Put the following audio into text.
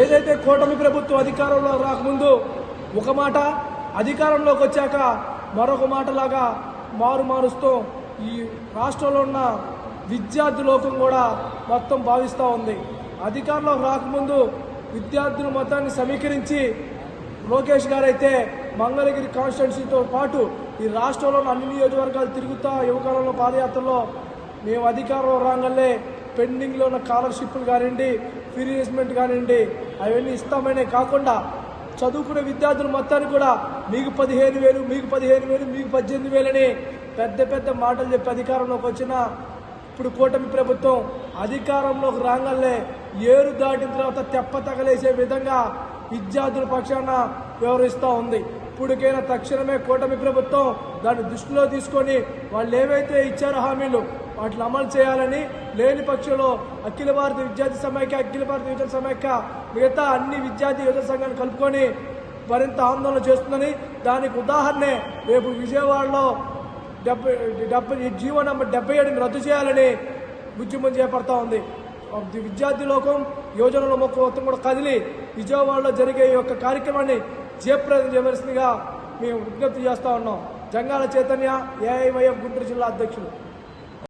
ఏదైతే కూటమి ప్రభుత్వం అధికారంలో రాకముందు ఒక మాట అధికారంలోకి వచ్చాక మరొక మాటలాగా మారు మారుస్తూ ఈ రాష్ట్రంలో ఉన్న విద్యార్థి లోకం కూడా మొత్తం భావిస్తూ ఉంది. అధికారంలోకి రాకముందు విద్యార్థుల మొత్తాన్ని సమీకరించి లోకేష్ గారైతే మంగళగిరి కాన్స్టిట్యున్సీతో పాటు ఈ రాష్ట్రంలో ఉన్న అన్ని నియోజకవర్గాలు తిరుగుతా యువకాలంలో పాదయాత్రలో మేము అధికారంలో రాగానే పెండింగ్లో ఉన్న స్కాలర్షిప్లు కానివ్వండి ఫీరియస్మెంట్ కానివ్వండి అవన్నీ ఇస్తామనే కాకుండా చదువుకునే విద్యార్థులు మొత్తాన్ని కూడా మీకు పదిహేను వేలు మీకు పదిహేను వేలు మీకు పద్దెనిమిది వేలని పెద్ద పెద్ద మాటలు చెప్పి అధికారంలోకి వచ్చిన ఇప్పుడు కూటమి ప్రభుత్వం అధికారంలోకి రాగానే ఏరు దాటిన తర్వాత తెప్ప తగలేసే విధంగా విద్యార్థుల పక్షాన వ్యవహరిస్తూ ఉంది. ఇప్పటికైనా తక్షణమే కూటమి ప్రభుత్వం దాన్ని దృష్టిలో తీసుకొని వాళ్ళు ఏవైతే ఇచ్చారో హామీలు వాటిని అమలు చేయాలని లేని పక్షంలో అఖిల భారత విద్యార్థి సమైక్య అఖిల భారత యువజన సమైక్య మిగతా అన్ని విద్యార్థి యువజన సంఘాన్ని కలుపుకొని మరింత ఆందోళన చేస్తుందని దానికి ఉదాహరణే రేపు విజయవాడలో డెబ్బై డెబ్బై జీవో నెంబర్ డెబ్బై ఏడుని రద్దు చేయాలని ఉద్యమం చేపడతా ఉంది. విద్యార్థి లోకం యువజనుల మొత్తం కూడా కదిలి విజయవాడలో జరిగే ఈ యొక్క కార్యక్రమాన్ని జయప్రదం చేయవలసిందిగా మేము విజ్ఞప్తి చేస్తూ ఉన్నాం. జంగాల చైతన్య ఏఐవైఎఫ్ గుంటూరు జిల్లా అధ్యక్షులు.